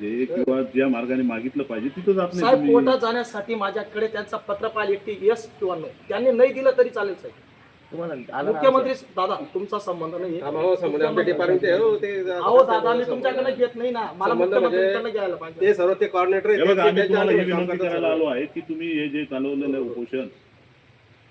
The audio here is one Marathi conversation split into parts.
जे किंवा ज्या मार्गाने मागितलं पाहिजे तिथं जात नाही तुम्ही. कोर्टात जाण्यासाठी माझ्याकडे त्यांचा पत्रपाल एकटी यस किंवा नो त्यांनी नाही दिलं तरी चालेल साहेब. तुम्हाला आलं ना मुख्यमंत्री दादा तुमचा संबंध नाही हो संबंध डिपार्टमेंट हो ते अहो दादा मी तुमच्याकडे घेत नाही ना. मला संबंध म्हणजे- मुख्यमंत्र्यांकडे घ्यायला पाहिजे. ते सर्व ते कॉर्डिनेटर हे बघा आम्ही तुम्हाला ही विनंती करायला आलो आहे की तुम्ही हे जे चालवलेलं आहे उपोषण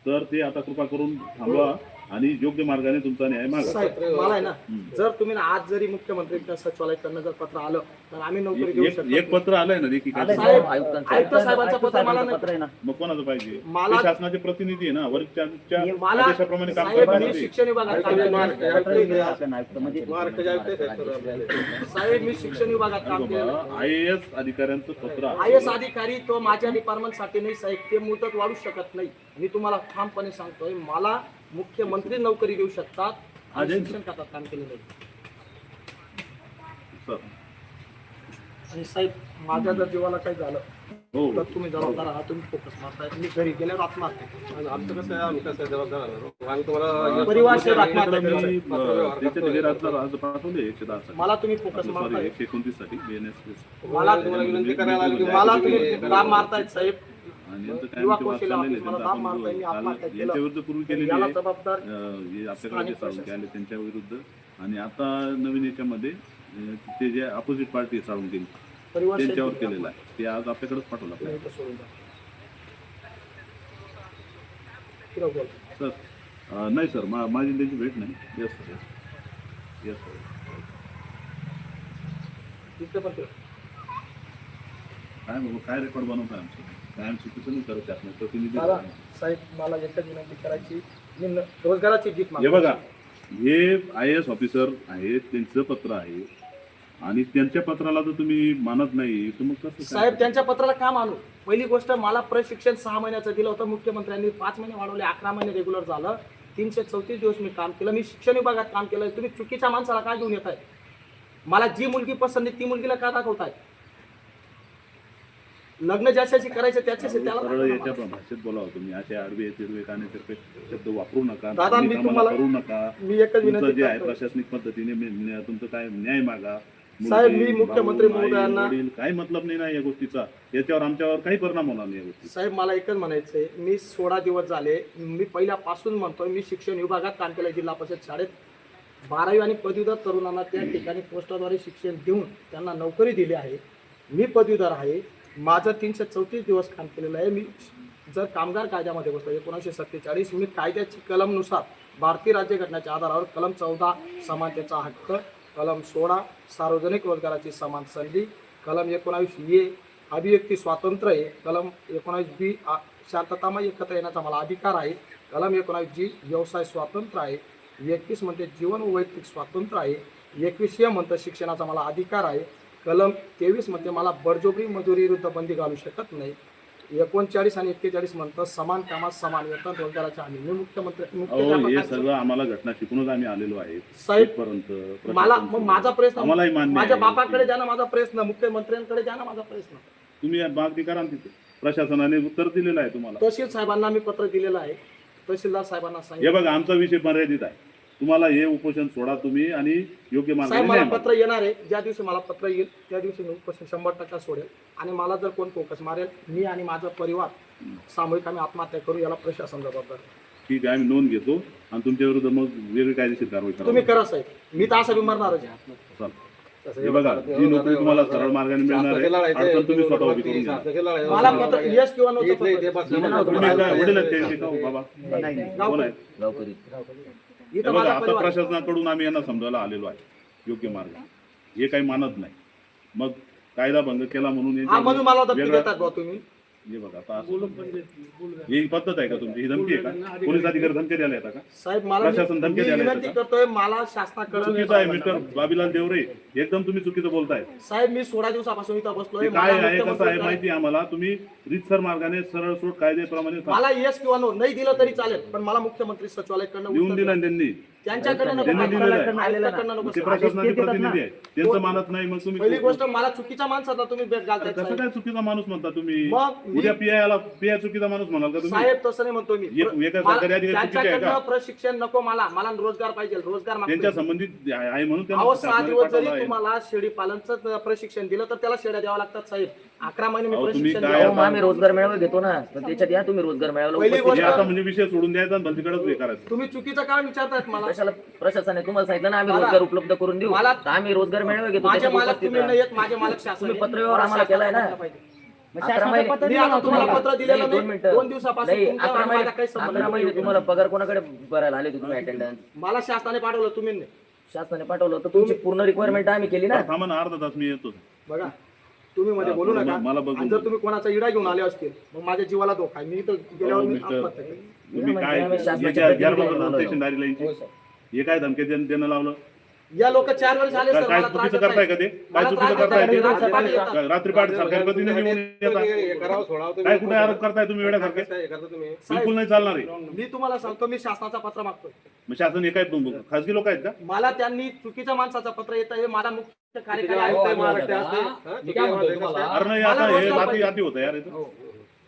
तर ते आता कृपा करून थांबवा. आणि योग्य मार्गाने तुमचा न्याय मागा. साहेब मला आहे ना जर तुम्ही ना आज जरी मुख्यमंत्र्यांच्या सचिवालयाकडनं जर पत्र आलं तर आम्ही नोकरी देऊ एक शकतो एक पत्र आलंय ना आलंय साहेब, ना आयुक्तांचं. आयुक्त साहेबांचं आयुक्त पत्र मला साहेबांचं पत्र आहे ना. मग कोणाचं पाहिजे? मला- ते शासनाचे प्रतिनिधी आहे ना वरिष्ठांच्या मला आदेशाप्रमाणे काम साहेब करतात मी ते. शिक्षण विभागात काम आयुक्त म्हणजे महाराष्ट्राचे आयुक्त आहेत सर्व. साहेब मी शिक्षण विभागात काम केलं. आय एस अधिकाऱ्यांचं पत्र आहे. आय एस अधिकारी तो माझ्या डिपार्टमेंटसाठी नाही साहेब ते मुदत वाढू शकत नाही. मी तुम्हाला ठामपणे सांगतोय मला मुख्यमंत्री नोकरी देऊ शकतात आणि शिक्षण खात्यात काम केलं नाही सर. आणि साहेब माझ्या जर जीवाला काही झालं हो तर तुम्ही जबाबदार आहात तुम्ही फोकस मारताय मी घरी गेल्यावर आत्महत्या केली. आणि आमचं कसं आहे आम्ही कसं आहे जबाबदार आहोत. आम्ही तुम्हाला परिवार सेवा आत्महत्या त्याच्याकडे केली. मी पत्र व्यवहार अ, त्याचे करतोय. डिलेराजला अर्ज पाठवले एकशे दहा साठी मला तुम्ही फोकस सॉरी मारताय एकशे एकोणतीससाठी. मला तुम्हाला विनंती करायला आलो की मला तुम्ही दाब मारतायत साहेब आणि यांचं काय युवा आमचे वाद कौशल्य चाललेले ऑफिस मला त्यांचं दाब मारताय मी आपण आत्महत्या काल केलं. यांच्या विरुद्ध पूर्वी केलेली याला आहे जबाबदार अ, हे आपल्याकडे जे स्थानिक साळुंके आले त्यांच्या विरुद्ध आणि आता नवीन याच्यामध्ये अ, ते जे अपोजिट पार्टी साळुंके परिवार त्यांच्यावर केलेलं आहे. ते आज आपल्याकडेच पाठवलं नाही आपल्याला. तर सोडून द्या. फिरव बोल. सर अ, नाही सर मा- माझी त्यांची भेट नाही. Yes sir yes yes sir इकडे पण फिरव. काय बाबा काय रेकॉर्ड बनवताय आमचं? चुकीचं नाही करत प्रतिनिधी मला. साहेब मला एकच विनंती करायची मी न- रोजगाराची गीत हे मागतो. बघा हे आय एस ऑफिसर आहेत त्यांचं पत्र आहे आणि त्यांच्या पत्राला जर तुम्ही मानत नाही तर मग कसं काय? साहेब त्यांच्या पत्राला का मानू पहिली गोष्ट मला प्रशिक्षण सहा महिन्याचं दिलं होतं मुख्यमंत्र्यांनी पाच महिने वाढवले अकरा महिने रेग्युलर झालं तीनशे चौतीस दिवस मी काम केलं मी शिक्षण विभागात काम केलं तुम्ही चुकीच्या माणसाला काय घेऊन येत आहे मला जी मुलगी पसंत आहे ती मुलगीला का दाखवताय लग्न ज्याच्याशी करायचं त्याच्याशी त्याला सरळ याच्या. भाषेत बोलावं तुम्ही. असे आडवे तिरवे काने तिरपे शब्द वापरू नका. दादा, मी तुम्हाला- करू नका. मी एकच तुमचं विनंती जे आहे करतो. प्रशासनिक पद्धतीने मी- न्या- तुमचं काय न्याय मागा. साहेब, मी मुख्यमंत्री आई, महोदयांना- वडील, काही मतलब नाही ना या गोष्टीचा. याच्यावर आमच्यावर काही परिणाम होणार नाही या गोष्टी साहेब मला एकच म्हणायचं आहे मी सोळा दिवस झाले मी पहिल्यापासून म्हणतोय मी शिक्षण विभागात काम केलं जिल्हा परिषद शाळेत. बारावी आणि पदवीधर तरुणांना त्या ठिकाणी पोस्टाद्वारे शिक्षण देऊन त्यांना नोकरी दिली आहे. मी पदवीधर आहे. माझं तीनशे चौतीस दिवस काम केलेलं आहे. मी जर कामगार कायद्यामध्ये बसलो एकोणीसशे सत्तेचाळीस मी कायद्याची कलमनुसार भारतीय राज्यघटनेच्या आधारावर कलम चौदा समानतेचा हक्क कलम सोळा सार्वजनिक रोजगाराची समान संधी कलम एकोणावीस ए अभिव्यक्ती स्वातंत्र्य आहे कलम एकोणावीस बी आ- शांततामय एकत्र येण्याचा मला अधिकार आहे कलम एकोणावीस जी व्यवसाय स्वातंत्र्य आहे एकवीस म्हणते जीवन व वैयक्तिक स्वातंत्र्य आहे एकवीस ए म्हणतं शिक्षणाचा मला अधिकार आहे कलम तेवीसमध्ये मला बळजबरी मजुरी विरुद्ध बंदी घालू शकत नाही. एकोणचाळीस आणि एक्केचाळीस म्हणतं समान कामात समान वेतन रोजगाराच्या हमी. मी मुख्यमंत्री हे आम्हाला घटना शिकूनच आम्ही आलेलो आहे. साहेब, मला मग माझा प्रश्न माझ्या. बापाकडे जाणं माझा प्रश्न मुख्यमंत्र्यांकडे जाणं माझा प्रश्न. तुम्ही मागणी करा तिथे प्रशासनाने उत्तर दिलेलं आहे तुम्हाला. तहसील साहेबांना मी पत्र दिलेलं आहे. तहसीलदार साहेबांना हे सांगितलं बघा आमचा विषय मर्यादित आहे. तुम्हाला हे उपोषण सोडा तुम्ही आणि योग्य साहेब मला मागा. पत्र येणार आहे. ज्या दिवशी मला पत्र येईल त्या दिवशी मी उपोषण शंभर टक्का सोडेल. आणि मला जर कोण फोकस मारेल मी आणि माझा परिवार सामूहिक आम्ही आत्महत्या करू याला प्रशासन जबाबदार आहे. ठीक आहे आम्ही नोंद घेतो आणि तुमच्या विरुद्ध मग वेगळी कायदेशीर कारवाई तुम्ही करा करा साहेब. मी तर असं बिमरणारच आहे. हे बघा जी नोकरी तुम्हाला सरळ मार्गाने मिळणार आहे अडचण तुम्ही स्वतः उभी करून घ्या. मला पत्र येस किंवा नो इथले इथे बस- तुम्ही काय वडील आहेत ते- ते का हो बाबा? नाही. नाही. कोण आहेत गावकरी. हे बघा आता. प्रशासनाकडून आम्ही यांना समजायला आलेलो आहे. योग्य मार्ग. हे काही मानत नाही. मग कायदा भंग केला म्हणून वेगळा- तुम्ही. हे बघा आता असं- ही पद्धत आहे का तुमची? ही धमकी आहे का? पोलीस अधिकारी धमकी द्यायला येतात का? साहेब मला प्रशासन धमकी मी द्यायला विनंती येतं करतोय मला शासनाकडे चुकीचं आहे मिस्टर बाबीलाल देवरे. एकदम तुम्ही चुकीचं बोलताय. साहेब मी सोळा दिवसापासून इथं बसलोय. ते काय मला आहे कसं आहे माहिती आहे आम्हाला? तुम्ही रितसर मार्गाने सरळ सोड कायद्याप्रमाणे मला येस किंवा नो नाही दिलं तरी चालेल पण मला मुख्यमंत्री सचिवालयाकडनं लिहून उत्तर दिलं. ना त्यांनी. त्यांच्याकडनं नको त्यांनी पाठवा. दिलेलं आहे. आयुक्ताकडनं नको ते सांगा. प्रशासनाचे ते देतात प्रतिनिधी आहे त्यांचं मानत नाही मग पहिली तुम्ही गोष्ट मला चुकीच्या तुम्ही घालताय कसं साहेब. काय चुकीचा माणूस म्हणता तुम्ही मग मी- उद्या पीआयला पीआय चुकीचा माणूस म्हणाल का तुम्ही साहेब तसं नाही म्हणतो मी एक- एका मला- सरकारी अधिकारी चुकीचे आहे का? त्यांच्याकडनं प्रशिक्षण नको मला मला रोजगार पाहिजे रोजगार. त्यांच्या संबंधित आहे म्हणून त्यांना अहो सहा शासनाने दिवस जरी आहे. तुम्हाला शेळी पालनचं प्रशिक्षण दिलं तर त्याला शेळ्या द्याव्या लागतात साहेब अकरा महिने मी अहो, तुम्ही प्रशिक्षण काय दिलं. अहो, मग आम्ही रोजगार मेळावा घेतो ना तर त्याच्यात या तुम्ही रोजगार मेळाव्याला पहिली उपस्थित गोष्ट- हे आता म्हणजे विषय सोडून द्यायचा आणि भलतीकडेच हे करायचं तुम्ही चुकीचं काय विचारतायत मला कशाला प्रशासनाने तुम्हाला सांगितलं ना आम्ही मला- रोजगार उपलब्ध करून देऊ मला- तर आम्ही रोजगार मेळावा घेतो माझे त्याच्यात मालक उपस्थित तुम्ही राहा. नाही येत माझे मालक शासन तुम्ही आहे. पत्रव्यवहार आम्हाला केलाय ना? शासनाचं पाहिजे. अकरा महिने मी आता तुम्हाला पत्र दिलेलं नाही, नाही. दोन मिनिटं दोन दिवसापासून नाही, तुमच्या अकरा आणि माझा काही महिने संबंध अकरा महिने नाही. तुम्हाला पगार कोणाकडे भरायला आले होते तुम्ही अटेंडन्स मला शासनाने पाठवलं तुम्ही नाही शासनाने पाठवलं तर तुमची पूर्ण रिक्वायरमेंट आम्ही केली ना थांबा ना अर्धा तास मी येतो बघा तुम्ही मध्ये बोलू नका मला बघून आणि जर तुम्ही कोणाचा इडा घेऊन आले असतील मग माझ्या जीवाला धोका आहे. मी तर गेल्यावर मी मिस्टर, आत्महत्या केली. तुम्ही म्हणजे काय. स्टेशनदारी लाईनची हे काय धमकी देणं देणं लावलं या लोक चार वेळेस आले काय सर काय मला त्रास चुकीचं देत करताय नाही. का ते काय मला चुकीचं त्रास देत करताय नाही. रात्री पाठी येतात. काय रात्री पहाटे सरकारी प्रतिनिधी घेऊन येतात करावं सोडावं तुम्ही. काय कुठे आरोप करताय तुम्ही वेळासारखे काय करता तुम्ही बिलकुल नाही चालणार आहे मी तुम्हाला सांगतो मी शासनाचा पत्र मागतोय मग शासन हे काय खासगी लोक आहेत का मला त्यांनी चुकीच्या माणसाचं पत्र येत आहे मला मुख्य कार्यकारी हो, आयुक्त आहे महाराष्ट्र असते. मी काय म्हणतोय तुम्हाला अरे नाही मला आता हे पाहिजे. रात्री होतं यार इथं.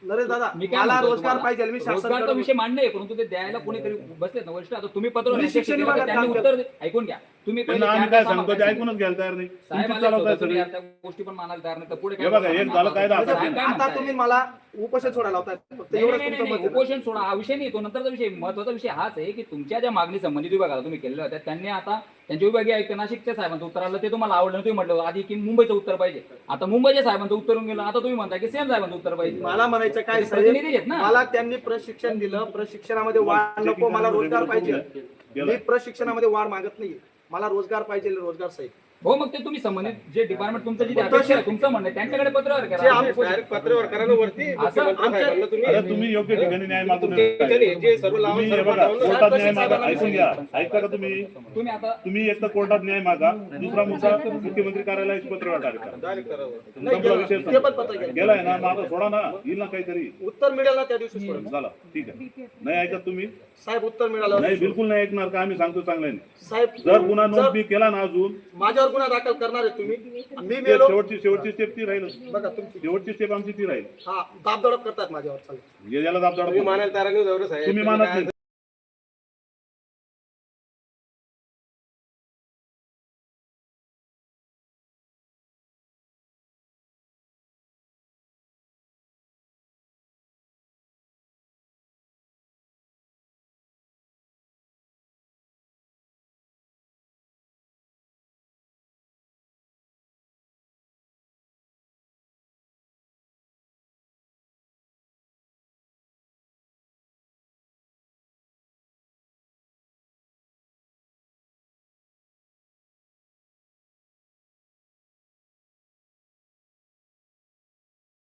नरेश दादा मी काय मला रोजगार तुम्हाला? पाहिजे मी रोजगारचा शासन विषय मांडणे आहे परंतु ते द्यायला कोणीतरी बसलेत ना वरिष्ठ. आता तुम्ही पत्र मी शिक्षण त्यांनी विभागात काम उत्तर दे- ऐकून घ्या. तुम्ही पहिले त्यांना आम्ही चार काय तास सांगतो ते आम्हाला ऐकूनच घ्यायला तयार नाही. साहेब तुमचीच आले चालवताय होते, तुम्ही सगळी आता त्या गोष्टी पण मानायला तयार नाही तर पुढे हे बघा, एक? झालं कायदा आता. आता? तुम्ही मला उपोषण सोडायला होताय फक्त नाही, एवढंच नाही, तुमचं नाही, मत नाही, आहे. उपोषण सोडा हा विषय नाही तो नंतरचा विषय. महत्त्वाचा विषय हाच आहे की तुमच्या ज्या मागणी संबंधित विभागाला तुम्ही केलेल्या होत्या त्यांनी आता त्यांच्या विभागीय आयुक्त नाशिकच्या साहेबांचं उत्तर आलं ते तुम्हाला आवडलं तुम्ही म्हटलं आधी की मुंबईचं उत्तर पाहिजे. आता मुंबईच्या साहेबांचं उत्तर येऊन गेलं आता तुम्ही म्हणता की सेम साहेबांचं उत्तर पाहिजे. मला म्हणायचं काय ते प्रतिनिधी आहेत ना. मला त्यांनी प्रशिक्षण दिलं प्रशिक्षणामध्ये वाढ नको मला रोजगार पाहिजे. मी प्रशिक्षणामध्ये वाढ मागत नाही मला रोजगार पाहिजे रोजगार साहेब. हो मग ते तुम्ही संबंधित जे डिपार्टमेंट तुमचं जे आहे, तुमचं म्हणणं आहे, त्यांच्याकडे पत्रव्यवहार जे करा आम्ही- डायरेक्ट पत्रव्यवहार करा ना वरती. मुख्यमंत्री आमच्या- साहेबांना तुम्ही आता तुम्ही योग्य ठिकाणी न्याय मागून तुमच्या जे- जे सर्व लावून तुम्ही हे सर्व बघा लावून- कोर्टात न्याय मागा. ऐकून घ्या. ऐकता का तुम्ही? तुम्ही आता तुम्ही एक तर कोर्टात न्याय मागा. दुसरा मुद्दा मुख्यमंत्री कार्यालयाची पत्र डायरेक्ट करा. डायरेक्ट करा. नाही संपला गेलं. विषय ते पण पत्र गेलं. गेलाय ना माझा सोडा ना. येईल ना काहीतरी. उत्तर मिळेल ना त्या दिवशी सोडून. झाला. ठीक आहे. नाही ऐकत तुम्ही? साहेब उत्तर मिळालं. नाही बिलकुल नाही ऐकणार. का आम्ही सांगतो चांगल्याने साहेब जर गुन्हा नोंद जर मी केला ना अजून माझ्यावर गुन्हा दाखल करणार आहे तुम्ही मी मेलो शेवटची शेवटची स्टेप ती राहील बघा तुमची. शेवटची स्टेप आमची ती राहील. हा दाबदडप करतात माझ्यावर चालेल याला दाब तुम्ही मानायला तयार नाही जाऊ रे साहेब. तुम्ही मानत नाही.